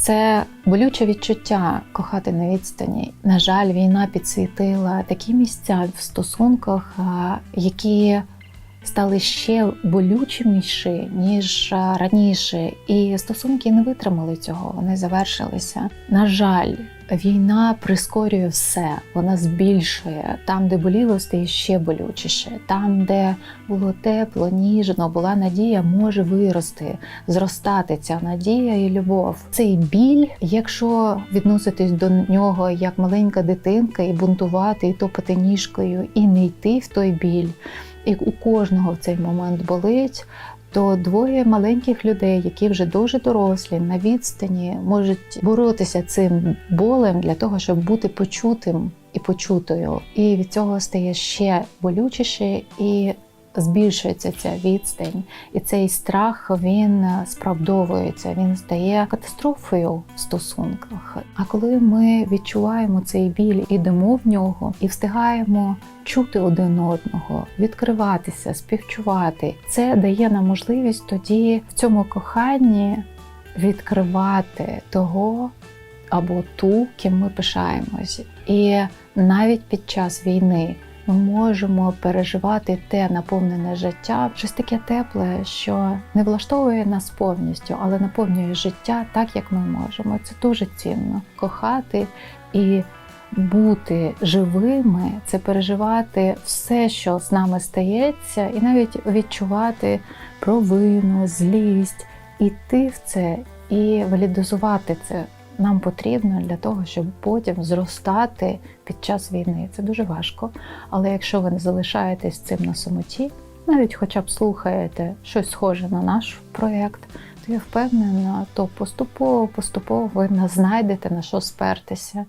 Це болюче відчуття кохати на відстані. На жаль, війна підсвітила такі місця в стосунках, які стали ще болючіші, ніж раніше. І стосунки не витримали цього, вони завершилися. На жаль, війна прискорює все, вона збільшує там, де боліло, стає ще болючіше. Там, де було тепло, ніжно, була надія, може вирости, зростати ця надія і любов. Цей біль, якщо відноситись до нього як маленька дитинка, і бунтувати, і топати ніжкою, і не йти в той біль, і у кожного в цей момент болить. То двоє маленьких людей, які вже дуже дорослі, на відстані, можуть боротися цим болем для того, щоб бути почутим і почутою. І від цього стає ще болючіше і збільшується ця відстань. І цей страх він справдовується, він стає катастрофою в стосунках. А коли ми відчуваємо цей біль, ідемо в нього і встигаємо чути один одного, відкриватися, співчувати, це дає нам можливість тоді в цьому коханні відкривати того або ту, ким ми пишаємось. І навіть під час війни ми можемо переживати те наповнене життя, щось таке тепле, що не влаштовує нас повністю, але наповнює життя так, як ми можемо. Це дуже цінно кохати і бути живими, це переживати все, що з нами стається, і навіть відчувати провину, злість, іти в це і валідизувати це. Нам потрібно для того, щоб потім зростати під час війни. Це дуже важко. Але якщо ви не залишаєтесь цим на самоті, навіть хоча б слухаєте щось схоже на наш проєкт, то я впевнена, то поступово, поступово ви знайдете на що спертися.